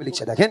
লিখছে দেখেন।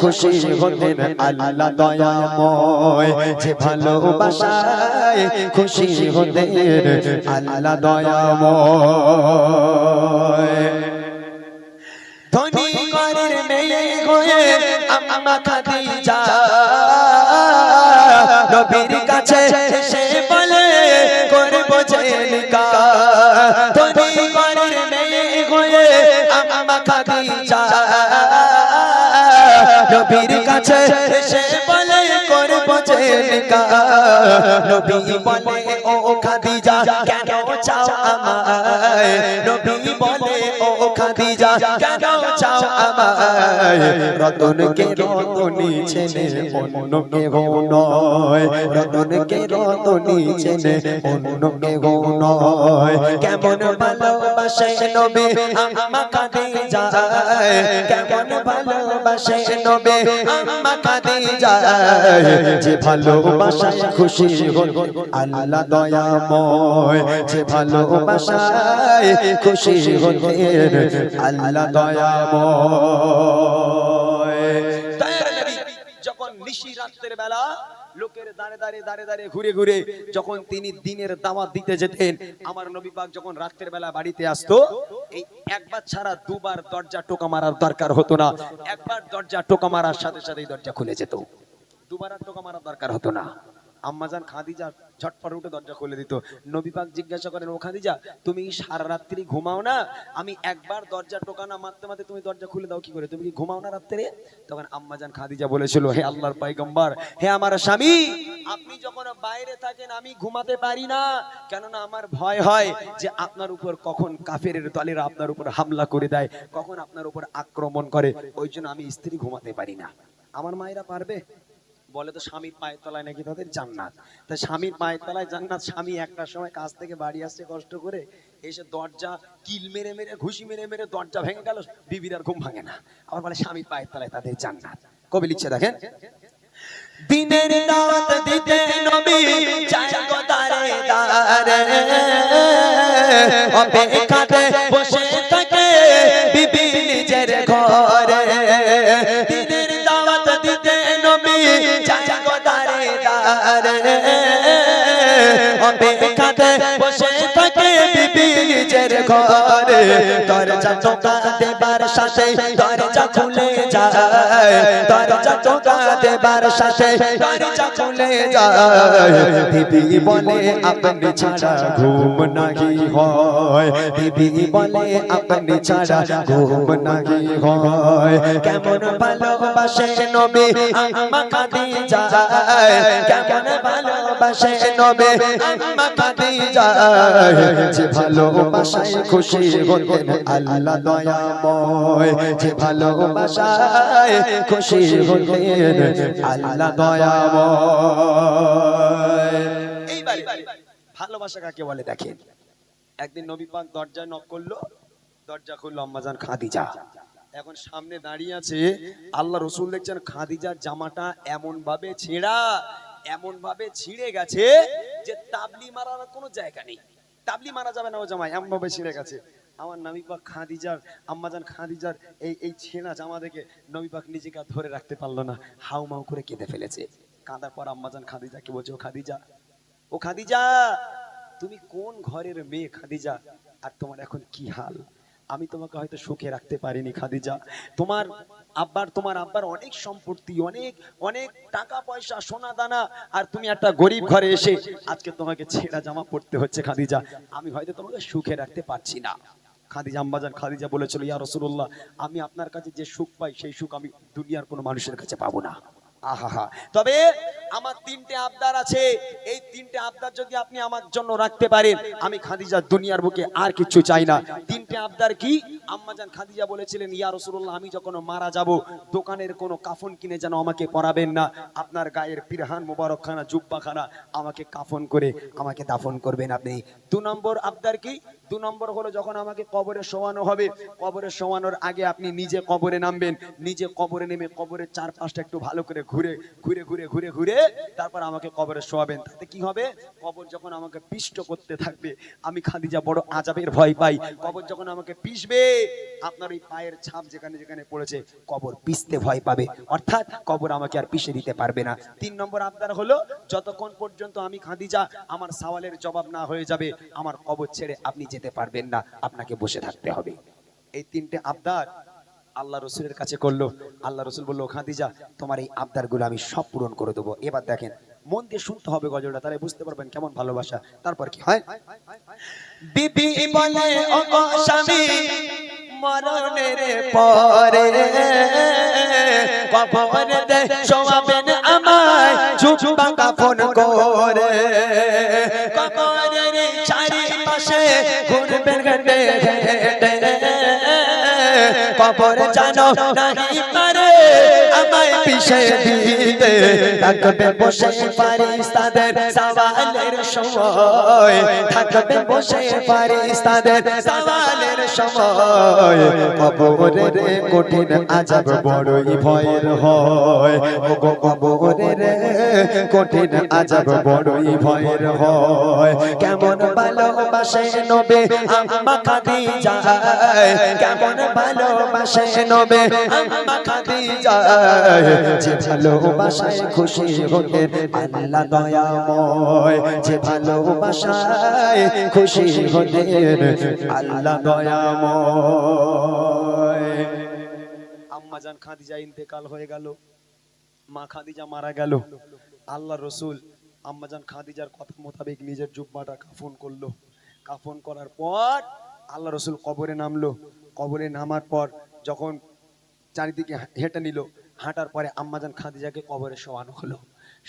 খুশি হতেন আল্লাহ দয়াময়। যে ভালোবাসায় খুশি হতেন আল্লাহ দয়াময়। ধনী ঘরের মেয়ে হয়ে আম্মা খাদিজা। নবীর কাছে এসে বলে, করব জেলিকা ধনী ঘরের মেয়ে হয়ে আম্মা নবীর কাছে এসে বলে করব জেলিকা নবী বলে ও খাদিজা কেন চাও আমায়? নবী বলে ও খাদিজা কেন চাও আমায়? রতন কে রতনী ছেলে অন্য কে গো নয়। রতন কে রতনী ছেলে অন্য কে নয়। কেমন ভালোবাসে নবী আম্মা খাদিজা। কেমন ভালোবাসে নবী খুশি হল আল্লাহ দয়াময়। যে দয়ার নবী যখন নিশি রাত্রের বেলা লোকের তিনি দিনের দাওয়াত দিতে যেতেন, আমার নবী যখন রাত্রের বেলা বাড়িতে আসতো একবার ছাড়া দুবার দরজা টোকা মারার দরকার হতো না। একবার দরজা টোকা মারার সাথে সাথেই দরজা খুলে যেত। দুবার টোকা মারার দরকার হতো না। আম্মাজান খাদিজা ঝটপট উঠে দরজা খুলে দিত। নবী পাক জিজ্ঞাসা করেন, ও খাদিজা, তুমি সারা রাত্রি ঘুমাও না? আমি একবার দরজা টোকানা মারতে মারতে তুমি দরজা খুলে দাও, কি করে? তুমি কি ঘুমাও না রাত্রে? তখন আম্মাজান খাদিজা বলেছিল, হে আল্লাহর পাইগম্বর হে আমার স্বামী, আপনি যখন বাইরে থাকেন, আমি ঘুমাতে পারি না। কেননা আমার ভয় হয় যে আপনার উপর কখন কাফের দলেরা আপনার উপর হামলা করে দেয়, কখন আপনার উপর আক্রমণ করে। ওই জন্য আমি স্ত্রী ঘুমাতে পারি না। আমার মায়েরা পারবে? বলে তো স্বামীর পায়ের তলায় নাকি তাদের জান্নাত। তা স্বামীর পায়ের তলায় জান্নাত, স্বামী একটা সময় কাজ থেকে বাড়ি আসছে কষ্ট করে, এসে দরজা কিল মেরে মেরে, ঘুষি মেরে মেরে দরজা ভেঙে গেল, বিবির আর ঘুম ভাঙে না। আবার বলে স্বামীর পায়ের তলায় তাদের জান্নাত। কবি লিখছে দেখেন, দিনের দাওয়াত দিতে নবী চায় গো দারে দারে, অপেক্ষাতে বসে দারে অপেক্ষাতে বসে ঘরে, দরজা টোকা দেবার সাথে, দরজা খুলে যায়, দরজা টোকা দেবার সাথে, দরজা খুলে যায়। বিবি বলে, আপনি ছাড়া ঘুম নাহি হয়? বিবি বলে, আপনি ছাড়া ঘুম নাহি হয়? কেমন ভালোবাসে নবী, আম্মা খাদিজা কেমন নবী আম্মা খাদিজা। যে ভালোবাসায় খুশি হতেন আল্লাহ দয়াময়। যে ভালোবাসায় খুশি হতেন আল্লাহ দয়াময়। ভালোবাসা কাকে বলে দেখেন? একদিন নবী পাক দরজায় নক করল, দরজা খুললো আম্মাজান খাদিজা। এখন সামনে দাঁড়িয়ে আছে, আল্লাহ রসুল দেখছেন খাদিজার জামাটা এমন ভাবে ছেঁড়া এমন ভাবে ছিঁড়ে গেছে যে তাবলি মারার কোনো জায়গা নেই। তাবলি মারা যাবে না ও জামাই এমন ভাবে ছিঁড়ে গেছে। আমার নবী পাক খাদিজার, আম্মাজান খাদিজার এই এই ছেঁড়া জামা দেখে নবী পাক নিজেকে ধরে রাখতে পারল না। হাউ মাউ করে কেঁদে ফেলেছে। কাঁদার পর আম্মাজান খাদিজাকে বলছে, ও খাদিজা ও খাদিজা, তুমি কোন ঘরের মেয়ে খাদিজা? আর তোমার এখন কি হাল? আমি তোমাকে হয়তো সুখে রাখতে পারিনি, খাদিজা। তোমার আব্বার তোমার আব্বার অনেক সম্পত্তি, অনেক অনেক টাকা পয়সা, সোনা দানা, আর তুমি একটা গরিব ঘরে এসে আজকে তোমাকে ছেঁড়া জামা পড়তে হচ্ছে, খাদিজা। আমি হয়তো তোমাকে সুখে রাখতে পারছি না। খাদিজা খাদিজা বলেছিল, ইয়া রসুল্লাহ আমি আপনার কাছে যে সুখ পাই, সেই সুখ আমি দুনিয়ার কোনো মানুষের কাছে পাবো না। আহা তবে আমার তিনটে আবদার আছে। এই তিনটে আবদার যদি আপনি আমার জন্য রাখতে পারেন, আমি খাদিজা দুনিয়ার বুকে আর কিছু চাই না। তিনটে আবদার কি? আম্মাজান খাদিজা বলেছিলেন, ইয়া রাসূলুল্লাহ, আমি যখন মারা যাব, দোকানের কোনো কাফন কিনে যেন আমাকে পরাবেন না। আপনার গায়ের পিরহান মোবারকখানা, জুব্বাখানা আমাকে কাফন করে, আমাকে দাফন করবেন আপনি। দু নম্বর আবদার কি? দু নম্বর হলো যখন আমাকে কবরে শোয়ানো হবে। কবরে শোয়ানোর আগে আপনি নিজে কবরে নামবেন। নিজে কবরে নেমে কবরের চারপাশটা একটু ভালো করে ঘুরে ঘুরে ঘুরে ঘুরে ঘুরে তারপর আমাকে কবরে শোয়াবেন। তাতে কি হবে? কবর যখন আমাকে পিষ্ট করতে থাকবে, আমি খাদিজা বড় আজাবের ভয় পাই। কবর যখন আমাকে পিষবে, আপনার ওই পায়ের ছাপ যেখানে যেখানে পড়েছে, কবর পিষতে ভয় পাবে। অর্থাৎ কবর আমাকে আর পিষে দিতে পারবে না। তিন নম্বর আবদার হলো, যতক্ষণ পর্যন্ত আমি খাদিজা আমার সওয়ালের জবাব না হয়ে যাবে, আমার কবর ছেড়ে আপনি যেতে পারবেন না। আপনাকে বসে থাকতে হবে। এই তিনটে আবদার আল্লাহ রসুলের কাছে করল। আল্লাহ রসুল বলল খাদিজা তোমার এই আবদারগুলো আমি সব পূরণ করে দেবো। এবার দেখেন মন দিয়ে শুনতে হবে গজলটা তাহলে বুঝতে পারবেন কেমন ভালোবাসা তারপর কি হয় বিবি বলে মরণের পরে করে চারিপাশে ঘুরবেন জানো থাকবে বসে ফারিস্তাদের সওয়ালের সময়। থাকবে বসে ফারিস্তাদের সওয়ালের সময়। কবরের কঠিন আজাব বড়ই ভয়ের হয়। ও গো কবরের কঠিন আজাব বড়ই ভয়ের হয়। কেমন ভালোবাসে নবে আম্মা কেমন ভালোবাসে নবে আম্মা যে খুশি আল্লাহ দয়াময়। যে খুশি আল্লাহ দয়াময়। আম্মাজান খাদিজা ইন্তেকাল হয়ে গেল। মা খাদিজা মারা গেল। আল্লাহ রসুল আম্মাজান খাদিজার কথা মোতাবেক নিজের জুব্বাটা কাফন করল। কাফন করার পর আল্লাহ রসুল কবরে নামলো। কবরে নামার পর যখন চারিদিকে হেঁটে নিল, হাঁটার পরে আম্মাজান খাদিজাকে কবরে শোয়ানো হলো।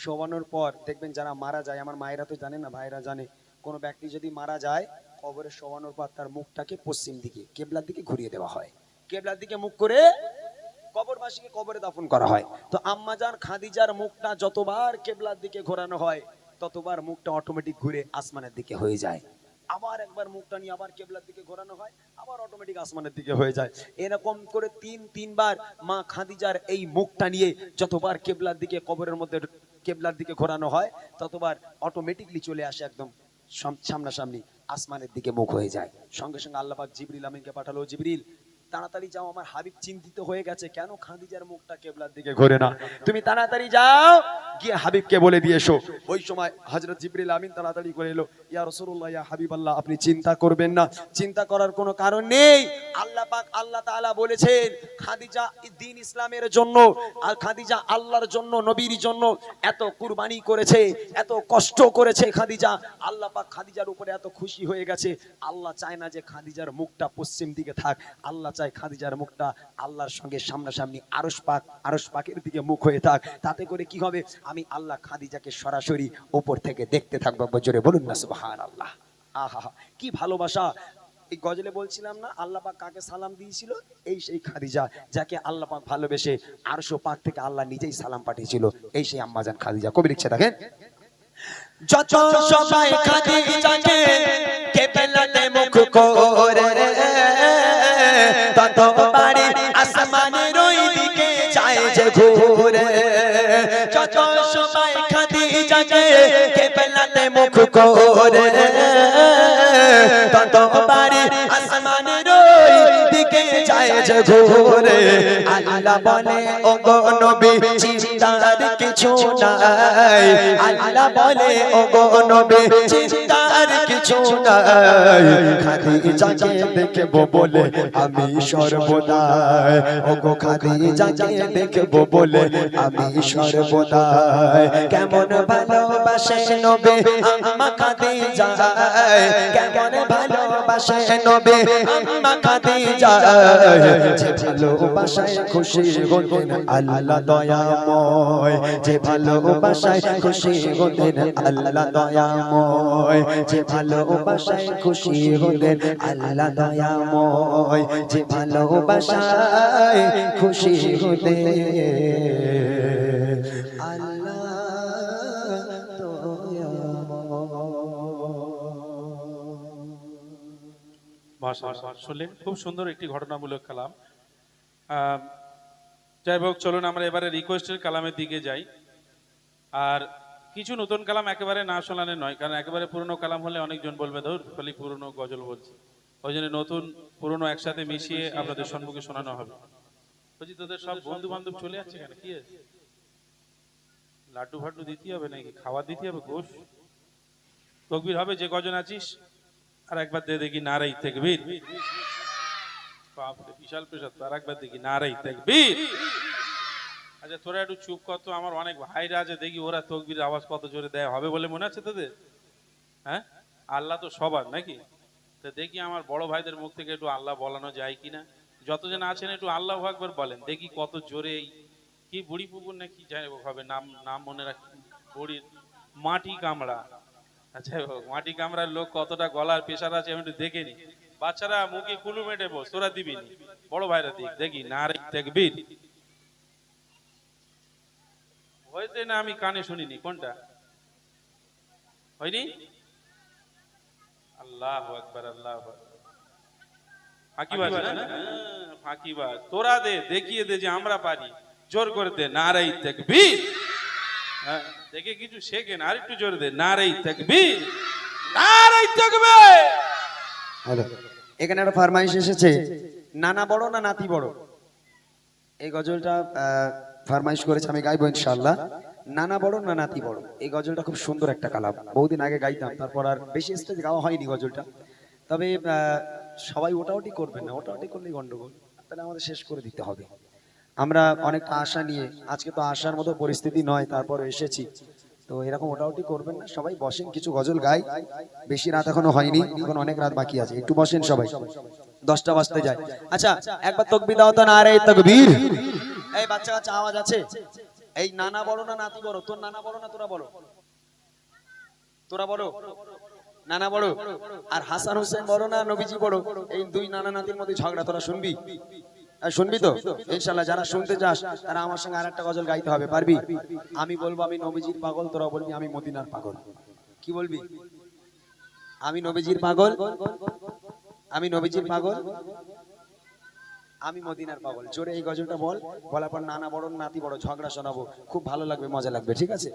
শোয়ানোর পর দেখবেন যারা মারা যায়, আমার মায়েরা তো জানে না ভাইরা জানে, কোনো ব্যক্তি যদি মারা যায়, কবরে শোয়ানোর পর তার মুখটাকে পশ্চিম দিকে, কেবলার দিকে ঘুরিয়ে দেওয়া হয়। কেবলার দিকে মুখ করে কবরবাসীকে কবরে দাফন করা হয়। তো আম্মাজান খাদিজার মুখটা যতবার কেবলার দিকে ঘোরানো হয়, ততবার মুখটা অটোমেটিক ঘুরে আসমানের দিকে হয়ে যায়। আবার একবার মুখটা নিয়ে আবার কেবলার দিকে ঘোরানো হয়, আবার অটোমেটিক আসমানের দিকে হয়ে যায়। এরকম করে তিন, তিনবার মা খাদিজার এই মুখটা নিয়ে যতবার কেবলার দিকে কবরের মধ্যে, কেবলার দিকে ঘোরানো হয়, ততবার অটোমেটিকলি চলে আসে একদম সাম- সামনাসামনি আসমানের দিকে মুখ হয়ে যায়। সঙ্গে সঙ্গে আল্লাহ পাক জিবরিল আমিনকে পাঠালো, জিবরিল তাড়াতাড়ি যাও, আমার হাবিব চিন্তিত হয়ে গেছে। কেন খাদিজার মুখটা কেবলার দিকে ঘোরে না? তুমি তাড়াতাড়ি যাও, গিয়ে হাবিবকে বলে দিয়ে এসো। ওই সময় হযরত জিবরিল আমিন তাড়াতাড়ি করে এলো, ইয়া রাসূলুল্লাহ, ইয়া হাবিবাল্লাহ আপনি চিন্তা করবেন না। চিন্তা করার কোনো কারণ নেই। আল্লাহ পাক, আল্লাহ তাআলা বলেছেন, খাদিজা দ্বীন ইসলামের জন্য, আর খাদিজা আল্লাহর জন্য, নবীর জন্য এত কুরবানি করেছে, এত কষ্ট করেছে খাদিজা। আল্লাহ পাক খাদিজার উপরে এত খুশি হয়ে গেছে। আল্লাহ চায় না যে খাদিজার মুখটা পশ্চিম দিকে থাক। আল্লাহ চায় খাদিজার মুখটা আল্লাহর সঙ্গে সামনাসামনি আরশ পাক, আরশ পাকের দিকে মুখ হয়ে থাক। তাতে করে কি হবে? আমি আল্লাহ খাদিজাকে সরাসরি উপর থেকে দেখতে থাকব জোরে বলুন না, সুবহানাল্লাহ। আহা, কি ভালোবাসা। এই গজলে বলছিলাম না, আল্লাহ পাক কাকে সালাম দিয়েছিল? এই সেই খাদিজা, যাকে আল্লাহ পাক ভালোবেসে আরশো পাক থেকে আল্লাহ নিজেই সালাম পাঠিয়েছিল। এই সেই আম্মাজান খাদিজা। কবি লিখছে দেখেন যত সবাই খাদিজাকে কেবলাতে মুখ করে তত বাড়ি আসমানের ওই দিকে যায় যে ঘুরে। যত সবাই খাদিজাকে কেবলাতে মুখ করে। তত বাড়ি আসমানের ওই দিকে যায় যে ঘুরে। আল্লাহ বলে ও গো নবী, চিন্তার কিছু নাই। আল্লাহ বলে ও গো নবী, চিন্তার কিছু নাই খাদিজাকে দেখব বলে আমি সর্বদাই। ও গো খাদিজাকে দেখব বলে আমি সর্বদাই। কেমন ভালোবাসে নবে আম্মা খাদিজা কেমন ভালোবাসে নবে আম্মা খাদিজা যে ভালোবাসায় খুশি হতেন আল্লাহ দয়াময়। যে ভালোবাসায় খুশি হতেন আল্লাহ দয়াময়। যে ভালোবাসায় খুশি হতেন। আল্লাহ দয়াময় যে ভালোবাসায় খুশি হতে শুনলেন? খুব সুন্দর একটি ঘটনামূলক কালাম। আহ, যাই হোক চলুন আমরা এবারে রিকোয়েস্টের কালামের দিকে যাই। আর কিছু নতুন কালাম একেবারে না শোনালে নয়, কারণ একেবারে পুরনো কালাম হলে অনেকজন বলবে, ধর, খালি পুরনো গজল বলছে। ওই জন্য নতুন, পুরনো একসাথে মিশিয়ে আপনাদের সম্মুখে শোনানো হবে। বলছি, তোদের সব বন্ধু বান্ধব চলে যাচ্ছে কেন? কি? লাড্ডু ফাড্ডু দিতে হবে নাকি? খাবার দিতে হবে? ঘোষ? তকবির হবে? যে কজন আছিস? আর একবার দে দেখি, নারাই তেকবীর। বিশাল পেশার তো আর একবার দেখি, নারাই তেকবীর। আচ্ছা তোরা একটু চুপ কর তো, আমার অনেক ভাইরা আছে, দেখি ওরা তকবির আওয়াজ কত জোরে দেয়, হবে বলে মনে আছে তোদের? হ্যাঁ? আল্লাহ তো সবার, নাকি? তো দেখি আমার বড় ভাইদের মুখ থেকে একটু আল্লাহ বলানো যায় কিনা। যতজন আছেন একটু আল্লাহ একবার বলেন, দেখি কত জোরে কি বুড়ি পুকুর না কি যাই হবে, নাম নাম মনে রাখি বুড়ির মাটি কামড়া। আচ্ছা মাটি কামড়ার লোক কতটা গলার প্রেশার আছে আমি একটু দেখে নি। বাচ্চারা মুখে কুলু মেটে বস, তোরা দিবি বড় ভাইরা দিক, দেখি না রে দেখবির হয়েছে না আমি কানে শুনিনি? কোনটা? হয়নি? আল্লাহ একবার আল্লাহ ফাঁকিবাজ না? হ্যাঁ, ফাঁকিবাজ। তোরা দে দেখিয়ে দে যে আমরা পারি। জোর করে দে নারাই দেখবি হ্যাঁ, দেখে কিছু শেখেন আর একটু জোর দে নারাই তাকবীর। নারাই তাকবীর! হ্যালো এখানে একটা ফারমাইশ এসেছে নানা বড় না নাতি বড়? এই গজলটা আহ, ফারমাইশ করেছে, আমি গাইবো ইনশাআল্লাহ। নানা বড় না নাতি বড়। এই গজলটা খুব সুন্দর একটা কালাম। বহুদিন আগে গাইতাম, তারপর আর বেশি স্টেজ গাওয়া হয়নি গজলটা। তবে সবাই ওটাওটি করবেন না ওটা ওটি করলেই গন্ডগোল। তাহলে আমাদের শেষ করে দিতে হবে। আমরা অনেকটা আশা নিয়ে, আজকে তো আশার মতো পরিস্থিতি নয়, তারপর এসেছি। তো এরকম ওটাওটি করবেন না, সবাই বসেন, কিছু গজল গাই। বেশি রাত এখনও হয়নি, এখন অনেক রাত বাকি আছে। একটু বসেন সবাই। দশটা বাজতে যায়। আচ্ছা একবার তকবি দাও তো না রে তকবীর। এই বাচ্চা বাচ্চা, আওয়াজ আছে? এই নানা বড় না নাতি বড় তোর নানা বড় না তোরা বলো? তোরা বড় নানা বড় আর হাসান হোসেন বড় না, নবীজি বড় এই দুই নানা নাতির মধ্যে ঝগড়া তোরা শুনবি? শুনবি তো? ইনশাল্লাহ যারা শুনতে চাস তারা আমার সঙ্গে আর একটা গজল গাইতে হবে, পারবি? আমি বলব, আমি নবীজির পাগল তোরা বলবি, আমি মদিনার পাগল। কি বলবি? আমি নবীজির পাগল? আমি নবীজির পাগল? আমি মদিনার পাগল। জোরে এই গজলটা বল। বলার পর নানা বড় নাতি বড় ঝগড়া শোনাবো। খুব ভালো লাগবে, মজা লাগবে, ঠিক আছে?